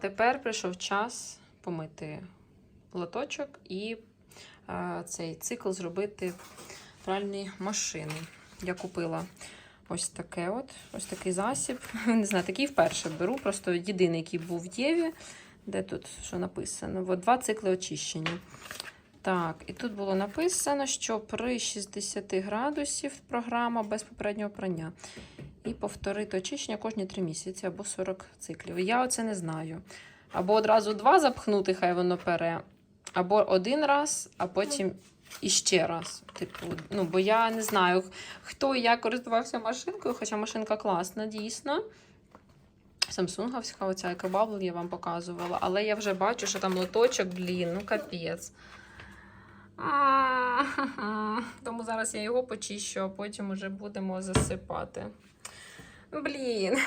тепер прийшов час помити лоточок і е, цей цикл зробити пральні машини. Я купила ось таке от, ось такий засіб. Не знаю, такий вперше беру, просто єдиний, який був в Єві. Де тут що написано? Два цикли очищення. Так, і тут було написано, що при 60 градусів програма без попереднього прання. І повторити очищення кожні 3 місяці або 40 циклів. Я оце не знаю. Або одразу два запхнути, хай воно пере, або один раз, а потім іще раз. Типу, ну, бо я не знаю, хто і як користувався машинкою, хоча машинка класна, дійсно. Самсунговська, оця екобабл я вам показувала, але я вже бачу, що там лоточок, блін, ну капець. Тому зараз я його почищу, а потім уже будемо засипати. Блін.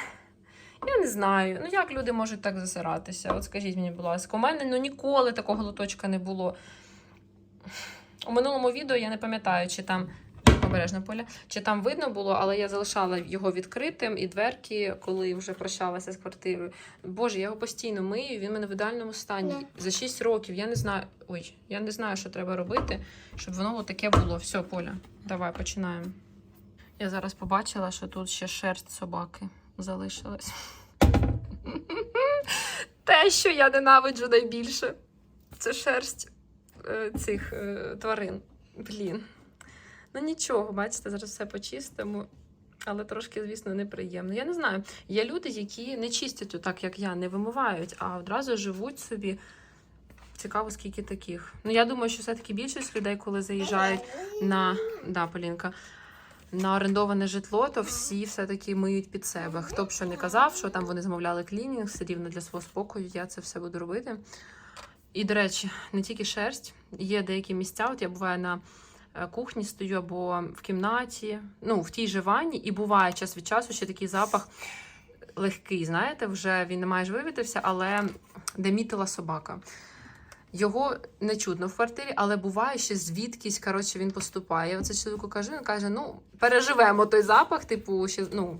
Я не знаю. Ну як люди можуть так засиратися? От скажіть мені, будь ласка, у мене ну, ніколи такого лоточка не було. У минулому відео я не пам'ятаю, чи там обережно поля, чи там видно було, але я залишала його відкритим і дверки, коли вже прощалася з квартирою. Боже, я його постійно мию, він в мене в ідеальному стані. За 6 років я не знаю. Ой, я не знаю, що треба робити, щоб воно таке було. Все, Поля, давай починаємо. Я зараз побачила, що тут ще шерсть собаки залишилась. Те, що я ненавиджу найбільше, це шерсть е, цих е, тварин. Блін. Ну нічого, бачите, зараз все почистимо. Але трошки, звісно, неприємно. Я не знаю. Є люди, які не чистять отак, як я, не вимивають, а одразу живуть собі. Цікаво, скільки таких. Ну, я думаю, що все-таки більшість людей, коли заїжджають на да, Полінка, на орендоване житло, то всі все-таки миють під себе. Хто б що не казав, що там вони замовляли клінінг, все рівно для свого спокою, я це все буду робити. І, до речі, не тільки шерсть, є деякі місця. От я буваю на кухні стою або в кімнаті, ну, в тій же ванні, і буває час від часу ще такий запах легкий, знаєте, вже він не майже вивітився, але де мітила собака. Його не чутно в квартирі, але буває ще звідкись, коротше, він поступає. Я оце чоловіку кажу, він каже: ну, переживемо той запах, типу, ще, ну,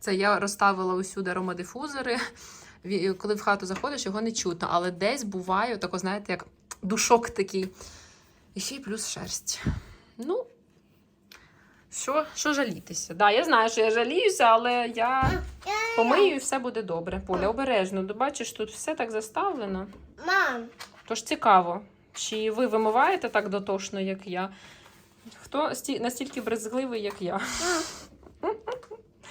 це я розставила усюди аромадифузори. Коли в хату заходиш, його не чутно, але десь буває, тако, знаєте, як душок такий. І ще й плюс шерсть. Ну, що, що жалітися? Да, я знаю, що я жаліюся, але я помию і все буде добре. Поля, обережно. Бачиш, тут все так заставлено. Мам, Тож цікаво, чи ви вимиваєте так дотошно, як я? Хто сті- настільки брезгливий, як я?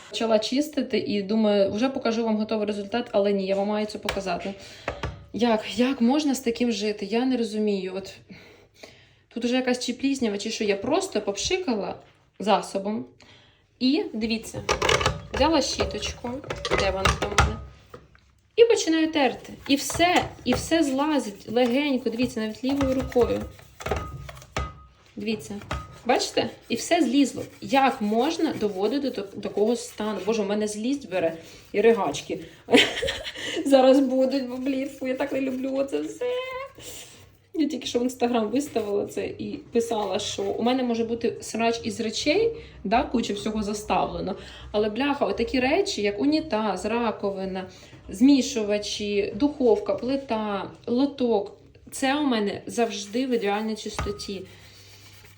Почала чистити і думаю, вже покажу вам готовий результат, але ні, я вам маю це показати. Як, як можна з таким жити? Я не розумію. От тут вже якась чи пліснява, чи що я просто попшикала засобом. І дивіться, взяла щіточку, де вона там мене? І починаю терти. І все, і все злазить легенько. Дивіться, навіть лівою рукою. Дивіться. Бачите? І все злізло. Як можна доводити до такого стану? Боже, у мене злість бере і ригачки. Зараз будуть, бо блін, я так не люблю це все. Я тільки що в інстаграм виставила це і писала, що у мене може бути срач із речей, да, куча всього заставлено. Але бляха, отакі речі, як унітаз, раковина, змішувачі, духовка, плита, лоток. Це у мене завжди в ідеальній чистоті.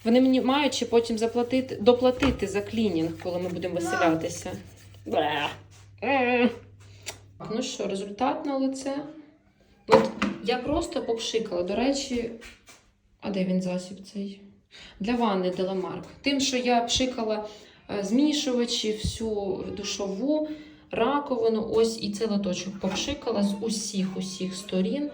Вони мені мають ще потім заплатити, доплатити за клінінг, коли ми будемо виселятися. Ну що, результат на лице? Я просто попшикала. До речі, а де він засіб цей? Для ванни Деламарк. Тим, що я пшикала е, змішувачі, всю душову, раковину, ось і цей лоточок попшикала з усіх усіх сторін.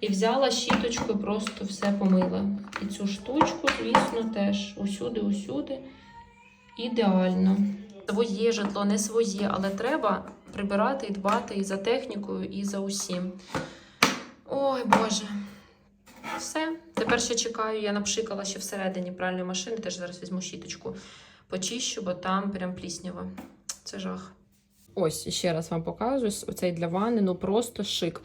І взяла щіточкою, просто все помила. І цю штучку, звісно, теж усюди, усюди. Ідеально. Своє житло, не своє, але треба прибирати і дбати і за технікою, і за усім. Ой, Боже. Все. Тепер ще чекаю, я напшикала ще всередині пральної машини, теж зараз візьму щіточку, почищу, бо там прям пліснява. Це жах. Ось ще раз вам показую. Оцей для ванни, ну просто шик.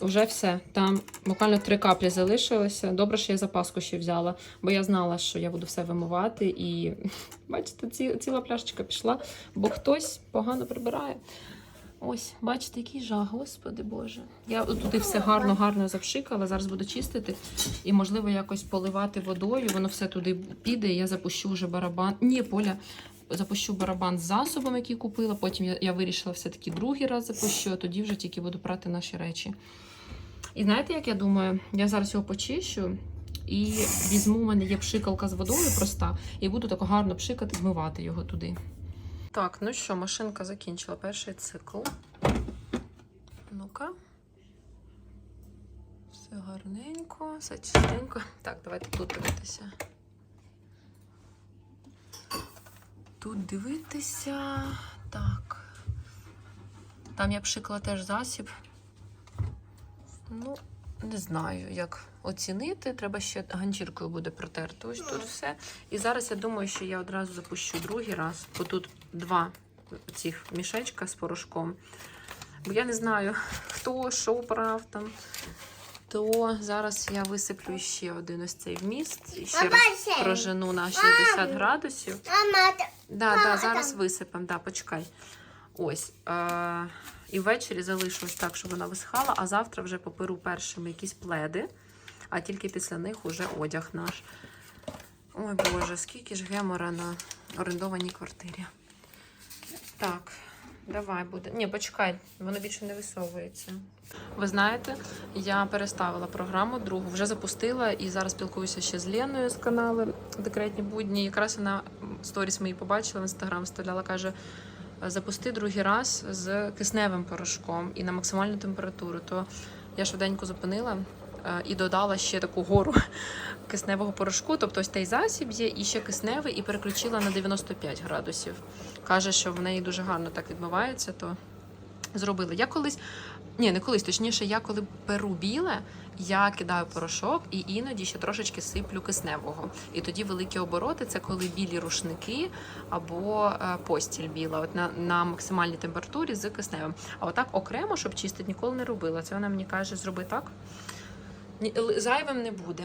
Вже все. Там буквально три каплі залишилося. Добре, що я запаску ще взяла, бо я знала, що я буду все вимивати. І бачите, ці, ціла пляшечка пішла, бо хтось погано прибирає. Ось, бачите, який жах, господи Боже. Я туди все гарно, гарно запшикала. Зараз буду чистити і, можливо, якось поливати водою. Воно все туди піде. і Я запущу вже барабан. Ні, Поля, запущу барабан з засобом, який купила. Потім я, я вирішила все-таки другий раз запущу, а тоді вже тільки буду прати наші речі. І знаєте, як я думаю, я зараз його почищу. І візьму, у мене є пшикалка з водою проста, і буду так гарно пшикати, змивати його туди. Так, ну що, машинка закінчила перший цикл. Ну-ка. Все гарненько, все чистенько. Так, давайте тут дивитися. Тут дивитися. Так. Там я пшикала теж засіб. Ну, не знаю, як оцінити. Треба ще ганчіркою буде протерти. Ось тут все. І зараз я думаю, що я одразу запущу другий раз, бо тут два цих мішечка з порошком. Бо я не знаю, хто що брав там. То зараз я висиплю ще один ось цей вміст. І ще раз прожену на 60 градусів. Мама, Да, да, зараз висипемо, да, почекай. Ось. Е- і ввечері залишу ось так, щоб вона висихала, а завтра вже поперу першими якісь пледи, а тільки після них уже одяг наш. Ой Боже, скільки ж гемора на орендованій квартирі. Так, давай буде. Ні, почекай, воно більше не висовується. Ви знаєте, я переставила програму другу, вже запустила і зараз спілкуюся ще з Леною з каналу Декретні будні. Якраз вона сторіс мої побачила в інстаграм, вставляла, каже. Запусти другий раз з кисневим порошком і на максимальну температуру. То я швиденько зупинила і додала ще таку гору кисневого порошку. Тобто ось той засіб є, і ще кисневий, і переключила на 95 градусів. Каже, що в неї дуже гарно так відмивається, то зробила. Я колись, ні, не колись, точніше, я коли перу біле, я кидаю порошок і іноді ще трошечки сиплю кисневого. І тоді великі обороти це коли білі рушники або е, постіль біла, от на, на максимальній температурі з кисневим. А отак окремо, щоб чистити, ніколи не робила. Це вона мені каже, зроби так. Зайвим не буде.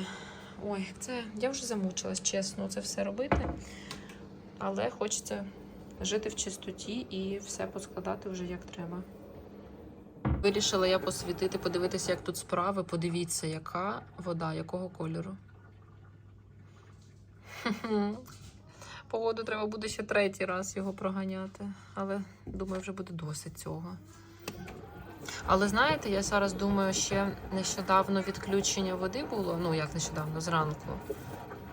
Ой, це я вже замучилась, чесно, це все робити. Але хочеться жити в чистоті і все поскладати вже як треба. Вирішила я посвітити, подивитися, як тут справи. Подивіться, яка вода, якого кольору. Погоду треба буде ще третій раз його проганяти. Але думаю, вже буде досить цього. Але знаєте, я зараз думаю, ще нещодавно відключення води було. Ну, як нещодавно, зранку.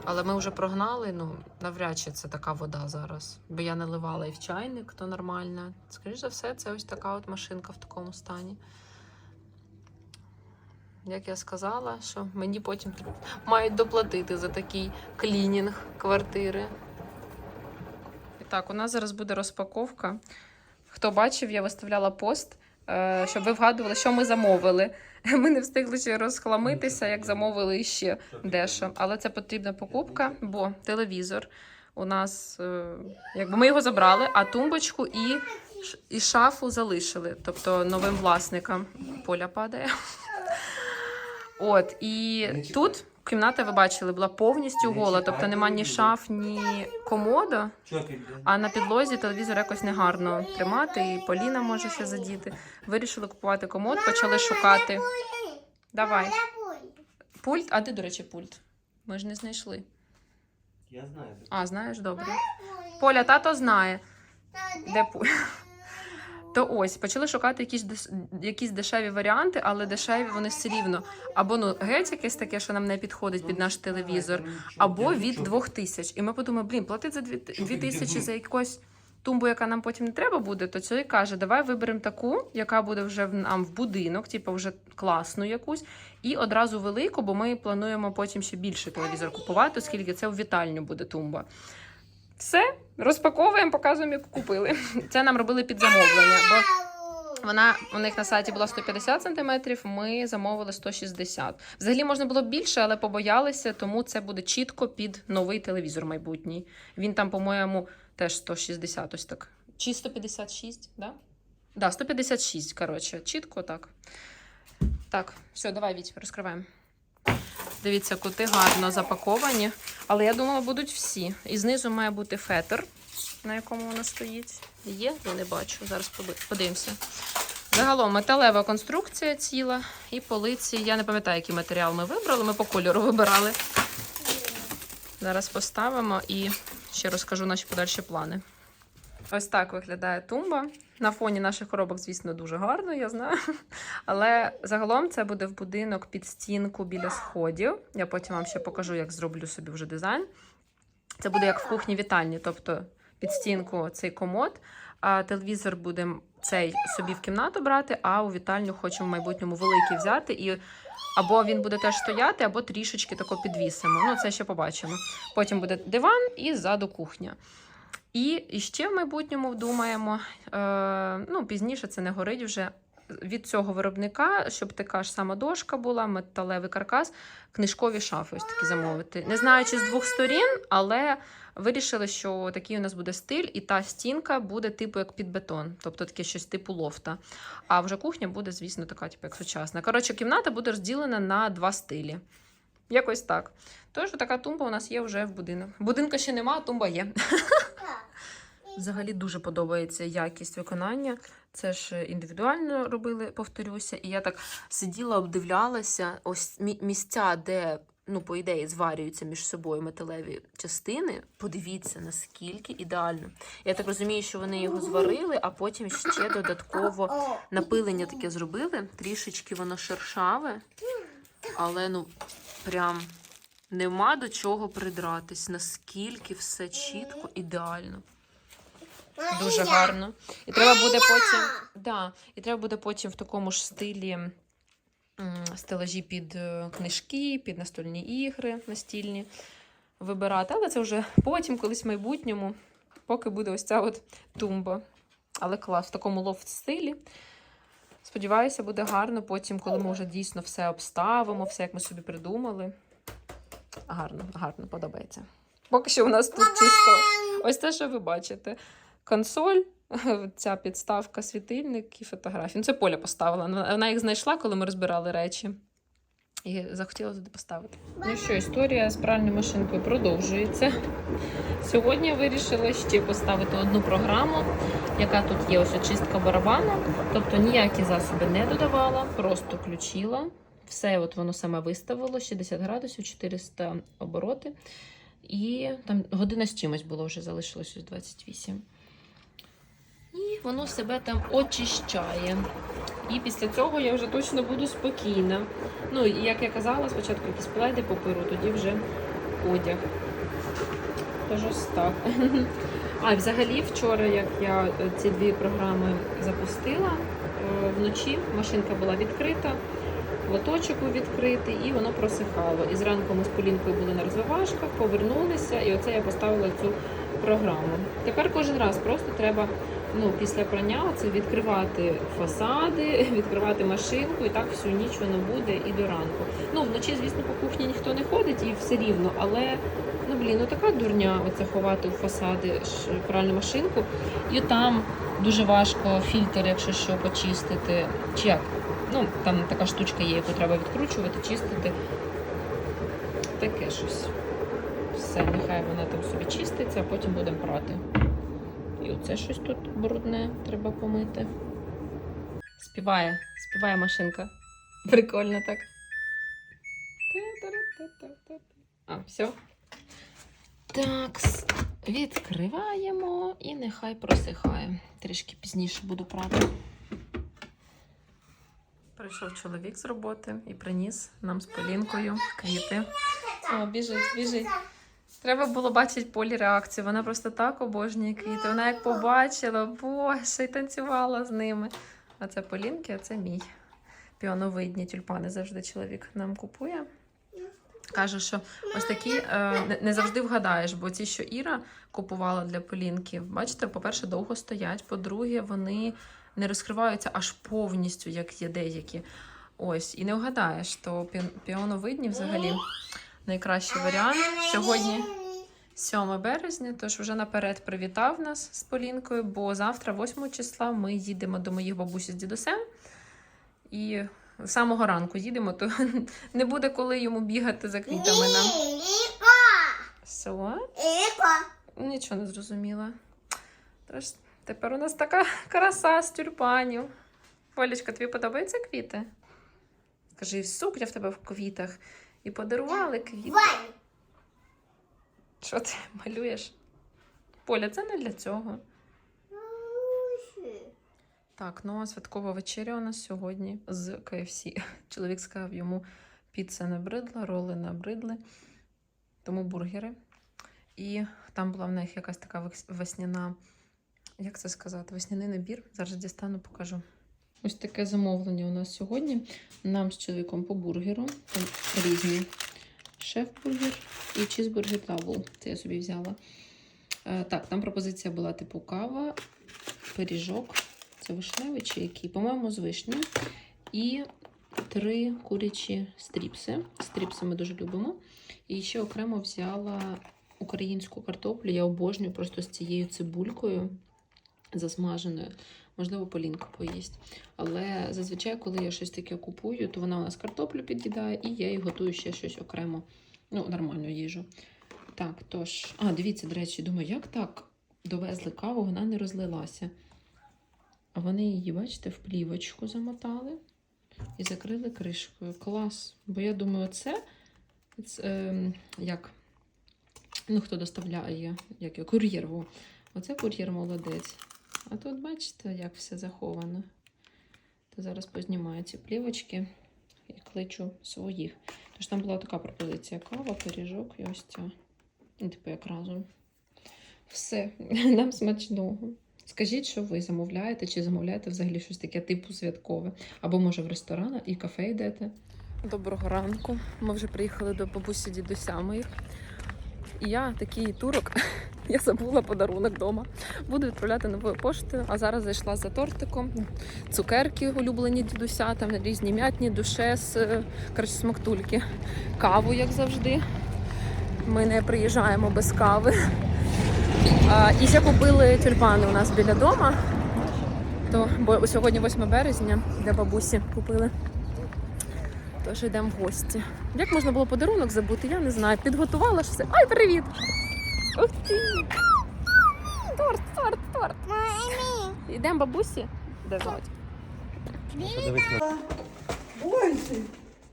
Але ми вже прогнали, ну, навряд чи це така вода зараз. Бо я наливала і в чайник, то нормально. Скоріше за все, це ось така от машинка в такому стані. Як я сказала, що мені потім мають доплатити за такий клінінг квартири. І так, у нас зараз буде розпаковка. Хто бачив, я виставляла пост, щоб ви вгадували, що ми замовили. Ми не встигли ще розхламитися, як замовили ще дещо. Але це потрібна покупка, бо телевізор у нас, е, якби ми його забрали, а тумбочку і, і шафу залишили. Тобто новим власникам поля падає. От, і тут кімната, ви бачили, була повністю гола, тобто нема ні шаф, ні комода. А на підлозі телевізор якось негарно тримати, і Поліна може ще задіти. Вирішили купувати комод, почали шукати. Давай. Пульт, а де, до речі, пульт? Ми ж не знайшли. Я знаю. А, знаєш, добре. Поля, тато знає, де пульт. То ось почали шукати якісь якісь дешеві варіанти, але дешеві вони все рівно. Або ну геть якесь таке, що нам не підходить під наш телевізор, або від двох тисяч. І ми подумали, блін, платити за дві, тисячі за якусь тумбу, яка нам потім не треба буде, то цей каже, давай виберемо таку, яка буде вже в нам в будинок, типу вже класну якусь, і одразу велику, бо ми плануємо потім ще більше телевізор купувати, оскільки це в вітальню буде тумба. Все, розпаковуємо, показуємо, як купили. Це нам робили під замовлення, бо вона у них на сайті була 150 сантиметрів, ми замовили 160. Взагалі можна було більше, але побоялися, тому це буде чітко під новий телевізор майбутній. Він там, по-моєму, теж 160, ось так. Чи 156, да? Да, 156, коротше, чітко так. Так, все, давай, Віть, розкриваємо. Дивіться, кути гарно запаковані. Але я думала, будуть всі. І знизу має бути фетр. на якому вона стоїть. Є? Я не бачу. Зараз подивимося. Загалом металева конструкція ціла і полиці. Я не пам'ятаю, який матеріал ми вибрали. Ми по кольору вибирали. Зараз поставимо і ще розкажу наші подальші плани. Ось так виглядає тумба. На фоні наших коробок, звісно, дуже гарно, я знаю. Але загалом це буде в будинок під стінку біля сходів. Я потім вам ще покажу, як зроблю собі вже дизайн. Це буде як в кухні вітальні, тобто під стінку цей комод, а телевізор буде цей собі в кімнату брати, а у вітальню хочемо в майбутньому великий взяти. І або він буде теж стояти, або трішечки тако підвісимо. Ну, це ще побачимо. Потім буде диван і ззаду кухня. І, і ще в майбутньому думаємо, е, ну, пізніше це не горить вже. Від цього виробника, щоб така ж сама дошка була, металевий каркас, книжкові шафи ось такі замовити. Не знаю, чи з двох сторін, але вирішили, що такий у нас буде стиль, і та стінка буде типу як під бетон, тобто таке щось типу лофта. А вже кухня буде, звісно, така, типу, як сучасна. Коротше, кімната буде розділена на два стилі. Якось так. Тож така тумба у нас є вже в будинку. Будинка ще нема, а тумба є. Взагалі дуже подобається якість виконання. Це ж індивідуально робили, повторюся. І я так сиділа, обдивлялася ось місця, де, ну, по ідеї, зварюються між собою металеві частини. Подивіться, наскільки ідеально. Я так розумію, що вони його зварили, а потім ще додатково напилення таке зробили. Трішечки воно шершаве, але ну прям нема до чого придратись. Наскільки все чітко, ідеально. Дуже гарно. І треба буде потім. Да, і треба буде потім в такому ж стилі стелажі під е, книжки, під настольні ігри настільні вибирати. Але це вже потім, колись в майбутньому, поки буде ось ця от тумба. Але клас, в такому лофт стилі. Сподіваюся, буде гарно потім, коли ми вже дійсно все обставимо, все як ми собі придумали. Гарно, гарно подобається. Поки що у нас тут чисто ось те, що ви бачите. Консоль, ця підставка, світильник і фотографії. Ну, це Поля поставила. Вона їх знайшла, коли ми розбирали речі. І захотіла туди поставити. Ну що, історія з пральною машинкою продовжується. Сьогодні вирішила ще поставити одну програму, яка тут є ось очистка барабану. Тобто ніякі засоби не додавала, просто включила. Все от воно саме виставило, 60 градусів, 400 обороти. І там година з чимось було вже залишилось ось 28. Воно себе там очищає. І після цього я вже точно буду спокійна. Ну, і як я казала, спочатку якісь пледи попиру, тоді вже одяг. Тож ось так. А, взагалі, вчора, як я е, ці дві програми запустила, е, вночі машинка була відкрита, лоточок був відкритий, і воно просихало. І зранку ми з Полінкою були на розвивашках, повернулися, і оце я поставила цю програму. Тепер кожен раз просто треба ну, після прання це відкривати фасади, відкривати машинку, і так всю ніч воно буде і до ранку. Ну, вночі, звісно, по кухні ніхто не ходить і все рівно, але ну блін, ну така дурня оце ховати у фасади пральну машинку. І там дуже важко фільтр, якщо що, почистити. Чи як? Ну, там така штучка є, яку треба відкручувати, чистити. Таке щось. Все, нехай вона там собі чиститься, а потім будемо прати. І оце щось тут брудне, треба помити. Співає, співає машинка. Прикольно так. А, все. Так, відкриваємо і нехай просихає. Трішки пізніше буду прати. Прийшов чоловік з роботи і приніс нам з Полінкою квіти. О, біжить, біжить. Треба було бачити полі реакцію. Вона просто так обожнює квіти. Вона як побачила, боже, і танцювала з ними. А це Полінки, а це мій. Піоновидні тюльпани завжди чоловік нам купує. Каже, що ось такі е, не- завжди вгадаєш, бо ті, що Іра купувала для Полінки, бачите, по-перше, довго стоять. По-друге, вони не розкриваються аж повністю, як є деякі. Ось, і не вгадаєш, то піоновидні взагалі найкращий варіант. Сьогодні 7 березня, тож вже наперед привітав нас з Полінкою, бо завтра, 8 числа, ми їдемо до моїх бабусі з дідусем. І з самого ранку їдемо, то не буде коли йому бігати за квітами нам. Нічого не зрозуміла. Тож тепер у нас така краса з тюльпанів. Полічка, тобі подобаються квіти? Скажи, сукня в тебе в квітах. І подарували. Вань, Що ти малюєш? Поля, це не для цього. Так, ну а святкова вечеря у нас сьогодні з KFC. Чоловік сказав йому піца набридла, роли набридли, тому бургери. І там була в них якась така весняна, як це сказати, весняний набір. Зараз дістану, покажу. Ось таке замовлення у нас сьогодні. Нам з чоловіком по бургеру. Там різні. Шеф-бургер і чізбургер дабл. Це я собі взяла. Е, так, там пропозиція була типу кава, пиріжок. Це вишневий чи який? По-моєму, з вишні. І три курячі стріпси. Стріпси ми дуже любимо. І ще окремо взяла українську картоплю. Я обожнюю просто з цією цибулькою засмаженою. Можливо, Полінка поїсть. Але зазвичай, коли я щось таке купую, то вона у нас картоплю під'їдає, і я їй готую ще щось окремо. Ну, нормальну їжу. Так, тож. А, дивіться, до речі, думаю, як так довезли каву, вона не розлилася. А вони її, бачите, в плівочку замотали і закрили кришкою. Клас. Бо я думаю, це, це ем, як, ну, хто доставляє, як його, кур'єр. Оце кур'єр молодець. А тут бачите, як все заховано. То зараз познімаю ці плівочки і кличу своїх. Тож там була така пропозиція: кава, пиріжок і ось ця. Ну, типу, як разом. Все, нам смачного. Скажіть, що ви замовляєте, чи замовляєте взагалі щось таке типу святкове? Або може в ресторан і кафе йдете? Доброго ранку. Ми вже приїхали до бабусі дідуся моїх. І я такий турок. Я забула подарунок вдома. Буду відправляти новою поштою. А зараз зайшла за тортиком. Цукерки улюблені дідуся, там різні м'ятні, душес, е, коротше, смактульки. Каву, як завжди. Ми не приїжджаємо без кави. А, і ще купили тюльпани у нас біля дома. То, бо сьогодні 8 березня, для бабусі купили. Тож йдемо в гості. Як можна було подарунок забути, я не знаю. Підготувала ж все. Ай, привіт! Ух ти! Торт, торт, торт. Мамі. Йдемо бабусі. Де звати? Боже,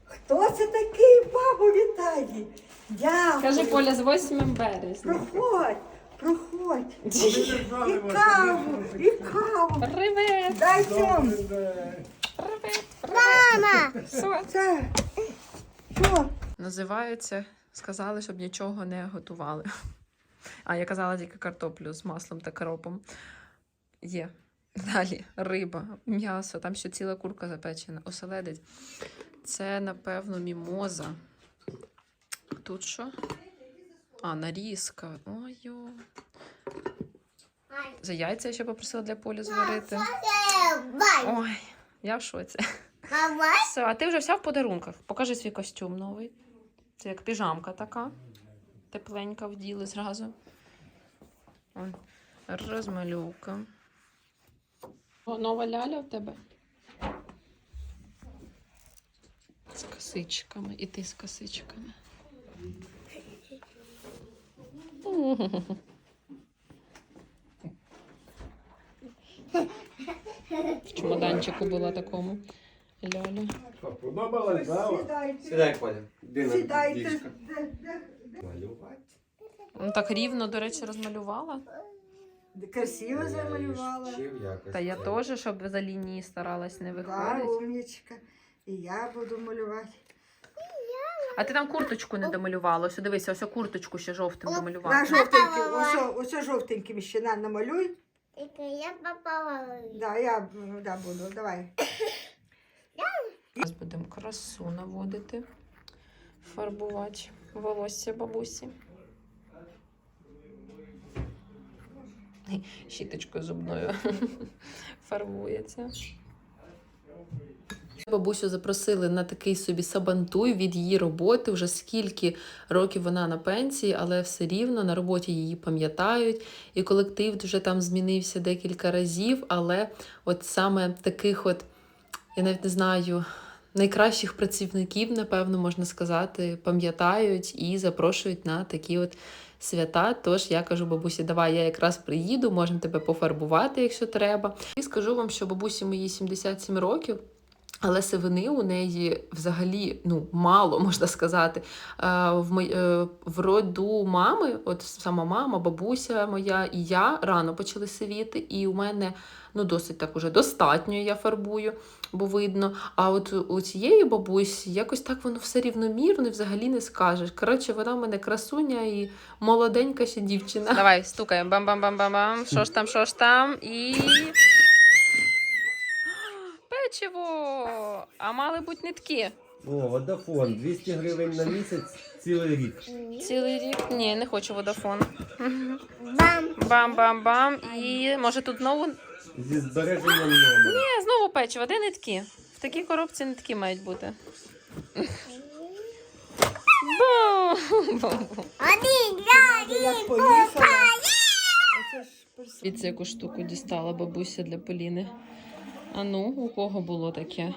хто це такий, бабу вітає? Дякую. Кажи Поля з 8 березня. Проходь, проходь. І каву, і каву. Привіт! Дай цьому. Привіт! Мама. Це. Що? Називається, сказали, щоб нічого не готували. А я казала тільки картоплю з маслом та кропом. Є. Далі риба, м'ясо, там ще ціла курка запечена, оселедець. Це, напевно, мімоза. Тут що? А, нарізка. Ой-ой. За яйця я ще попросила для поля зварити. Ой, я в шоці. Все, а ти вже вся в подарунках. Покажи свій костюм новий. Це як піжамка така. Тепленька вділи зразу. Ой, розмальовка. О, нова ляля в тебе. З косичками. І ти з косичками. В чемоданчику була такому. Ляля. Подобалось, да? Сідайте. Сідай, Коля. Сідайте. Малювати. Ну так рівно, до речі, розмалювала. Красиво замалювала. Та я теж, щоб за лінії старалась не Да, виходить. умнічка. І я буду малювати. А ти там курточку не домалювала. Ось дивися, ось курточку ще жовтим На домалювала. жовтеньким, ось, ось жовтеньким ще на, намалюй. Тільки я попала. Да, я да, буду, давай. Зараз будемо красу наводити, фарбувати волосся бабусі. Щіточкою зубною фарбується. Бабусю запросили на такий собі сабантуй від її роботи. Вже скільки років вона на пенсії, але все рівно на роботі її пам'ятають. І колектив вже там змінився декілька разів. Але от саме таких, от, я навіть не знаю, найкращих працівників, напевно, можна сказати, пам'ятають і запрошують на такі от свята. Тож я кажу бабусі, давай я якраз приїду, можна тебе пофарбувати, якщо треба. І скажу вам, що бабусі мої 77 років. Але сивини у неї взагалі ну мало можна сказати. Е, В е, в роду мами, от сама мама, бабуся моя і я рано почали сивіти, і у мене ну досить так уже достатньо я фарбую, бо видно. А от у цієї бабусі якось так воно все рівномірно, і взагалі не скажеш. Коротше, вона в мене красуня і молоденька ще дівчина. Давай, стукаємо. Бам-бам-бам-бам-бам. Що ж там, що ж там? І. Печиво! А мали бути нитки. О, водофон, 200 гривень на місяць, цілий рік. Цілий рік? Ні, не хочу водафон. Бам. Бам-бам-бам. І може тут знову. Зі збереженням номера. Ні, знову печиво, де нитки? В такій коробці нитки мають бути. Бум! Бум-бум. Один, два, Як поїхала. Оце ж перс- Дивіться, яку штуку дістала бабуся для Поліни. А ну, у кого було таке?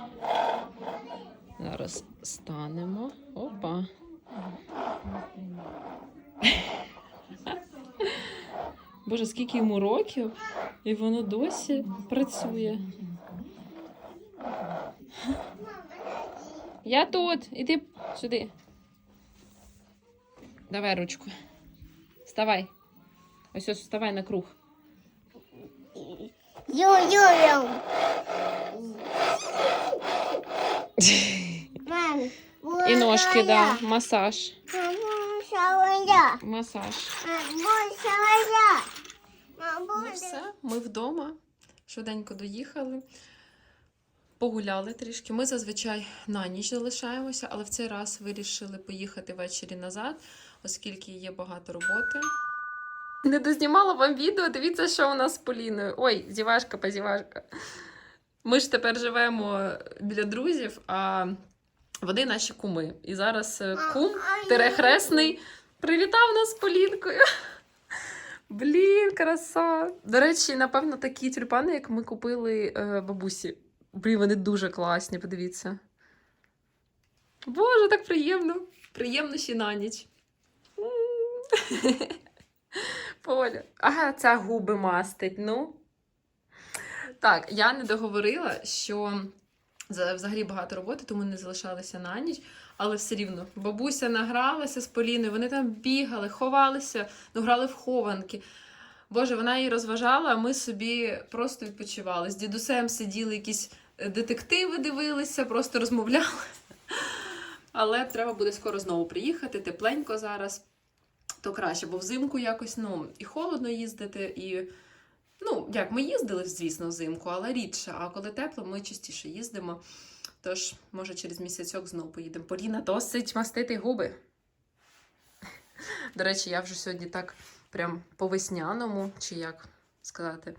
Зараз станемо. Опа. Боже, скільки йому років, і воно досі працює. Я тут. Іди сюди. Давай ручку. Вставай. Ось ось вставай на круг. Мам. І ножки, да. Масаж. Масаж. Ну все, ми вдома. Швиденько доїхали. Погуляли трішки. Ми зазвичай на ніч залишаємося, але в цей раз вирішили поїхати ввечері назад, оскільки є багато роботи. Не дознімала вам відео. Дивіться, що у нас з Поліною. Ой, зівашка, позівашка. Ми ж тепер живемо біля друзів, а вони наші куми. І зараз е, кум Терехресний привітав нас з Полінкою. Блін, краса. До речі, напевно, такі тюльпани, як ми купили е, бабусі. Блін, вони дуже класні, подивіться. Боже, так приємно. Приємно ще на ніч. Поля. Ага, ця губи мастить, ну. Так, я не договорила, що взагалі багато роботи, тому не залишалася на ніч. Але все рівно бабуся награлася з Поліною, вони там бігали, ховалися, ну грали в хованки. Боже, вона її розважала, а ми собі просто відпочивали. З дідусем сиділи якісь е, детективи, дивилися, просто розмовляли. Але треба буде скоро знову приїхати, тепленько зараз, то краще, бо взимку якось ну, і холодно їздити, і. Ну, як ми їздили, звісно, взимку, але рідше. А коли тепло, ми частіше їздимо. Тож, може, через місяцьок знову поїдемо. Поліна досить мастити губи. До речі, я вже сьогодні так прям по весняному, чи як сказати,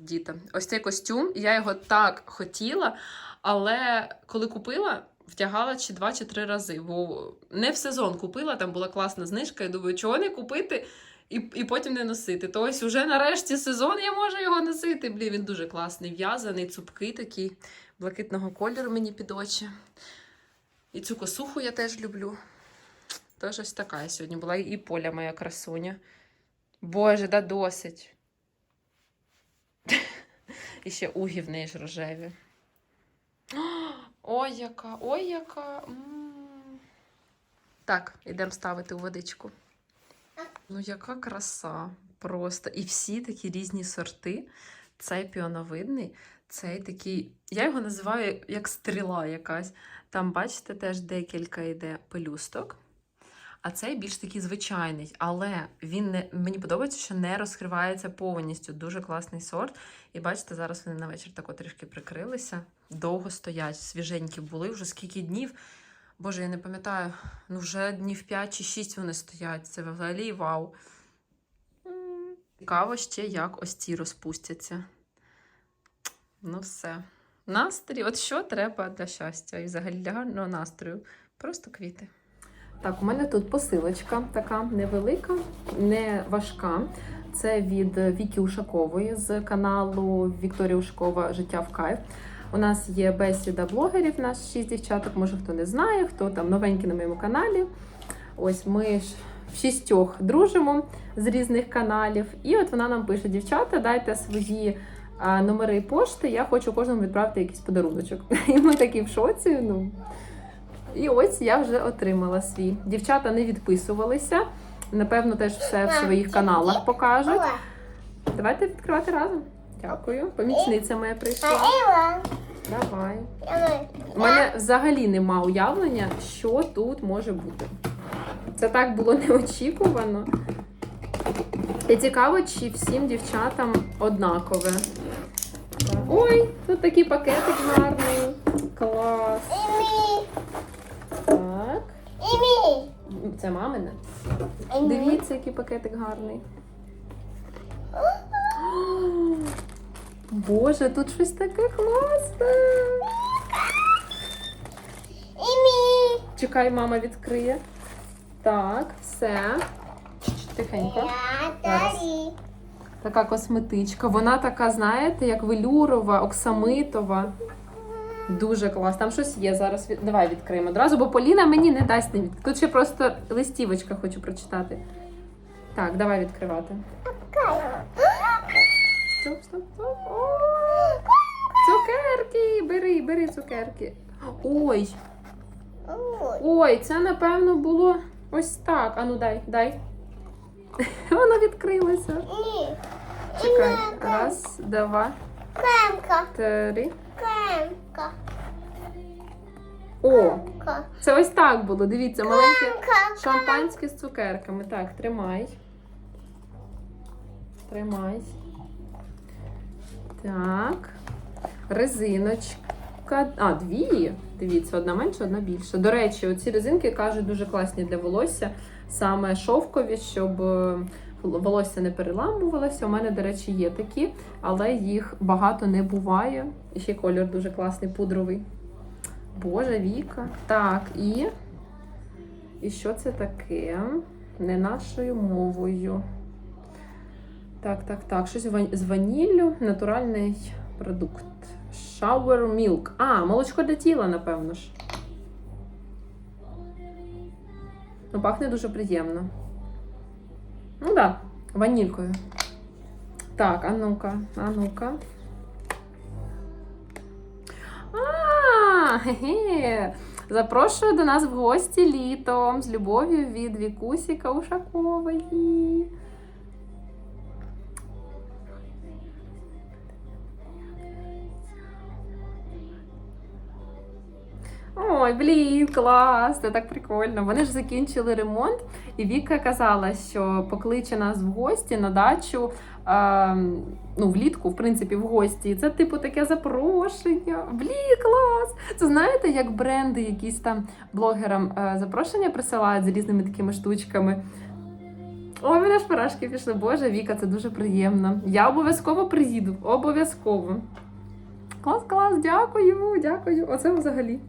діта. Ось цей костюм, я його так хотіла, але коли купила, втягала чи два, чи три рази. Бо не в сезон купила, там була класна знижка. Я думаю, чого не купити і, і потім не носити. То ось уже нарешті сезон я можу його носити. Блін, він дуже класний, в'язаний, цупкий такий, блакитного кольору мені під очі. І цю косуху я теж люблю. Тож ось така я сьогодні була. І поля моя красуня. Боже, да досить. І ще уги в неї ж рожеві. Ой, яка, ой, яка. Так, йдемо ставити у водичку. Ну, яка краса. Просто. І всі такі різні сорти. Цей піоновидний, цей такий. Я його називаю як стріла якась. Там, бачите, теж декілька йде пелюсток. А цей більш такий звичайний, але він не мені подобається, що не розкривається повністю. Дуже класний сорт. І бачите, зараз вони на вечір тако трішки прикрилися. Довго стоять, свіженькі були вже скільки днів. Боже, я не пам'ятаю, ну вже днів 5 чи 6 вони стоять. Це взагалі вау. Цікаво ще, як ось ці розпустяться. Ну, все. Настрій, от що треба для щастя і взагалі для гарного настрою. Просто квіти. Так, у мене тут посилочка така невелика, не важка. Це від Вікі Ушакової з каналу Вікторія Ушакова Життя в кайф. У нас є бесіда блогерів, нас шість дівчаток. Може хто не знає, хто там новенький на моєму каналі. Ось ми ж в шістьох дружимо з різних каналів. І от вона нам пише: дівчата, дайте свої номери пошти, я хочу кожному відправити якийсь подаруночок. І ми такі в шоці. Ну. І ось я вже отримала свій. Дівчата не відписувалися. Напевно, теж все в своїх каналах покажуть. Давайте відкривати разом. Дякую. Помічниця моя прийшла. Давай. У мене взагалі нема уявлення, що тут може бути. Це так було неочікувано. І цікаво, чи всім дівчатам однакове. Ой, тут такий пакетик гарний. Клас. Так. Імі. Це мамине. Імі. Дивіться, який пакетик гарний. Боже, тут щось таке класне. Імі. Чекай, мама відкриє. Так, все. Тихенько. Зараз. Така косметичка. Вона така, знаєте, як велюрова, оксамитова. Дуже клас. Там щось є зараз. Давай відкриємо одразу, бо Поліна мені не дасть не від... Тут ще просто листівочка хочу прочитати. Так, давай відкривати. Стоп, стоп, стоп. О, Цукерки! Бери, бери цукерки. Ой, Ой. це напевно було ось так. Ану, дай, дай. Воно відкрилося. Ні. Чекай. Раз, два, три. Кремка. О, це ось так було. Дивіться, маленьке шампанське з цукерками. Так, тримай. Тримай. Так. Резиночка. А, дві. Дивіться, одна менша, одна більша. До речі, оці резинки кажуть дуже класні для волосся. Саме шовкові, щоб е, волосся не переламувалося. У мене, до речі, є такі, але їх багато не буває. І ще колір дуже класний, пудровий. Боже, Віка. Так, і. І що це таке? Не нашою мовою. Так, так, так. Щось з ваніллю, натуральний продукт. Shower milk. А, молочко для тіла, напевно ж. Ну, пахне дуже приємно. Ну так, да, ванількою. Так, а ну-ка, а ну-ка. Хе-хе. Запрошую до нас в гості літом з любов'ю від Вікусіка Каушакової. Ой, блін, клас, це так прикольно. Вони ж закінчили ремонт, і Віка казала, що покличе нас в гості на дачу. Е, ну, влітку, в принципі, в гості. Це, типу, таке запрошення. Блін, клас! Це знаєте, як бренди якісь там блогерам е, запрошення присилають з різними такими штучками. Ой, мене ж парашки пішли. Боже, Віка, це дуже приємно. Я обов'язково приїду. Обов'язково. Клас, клас, дякую, дякую. Оце взагалі.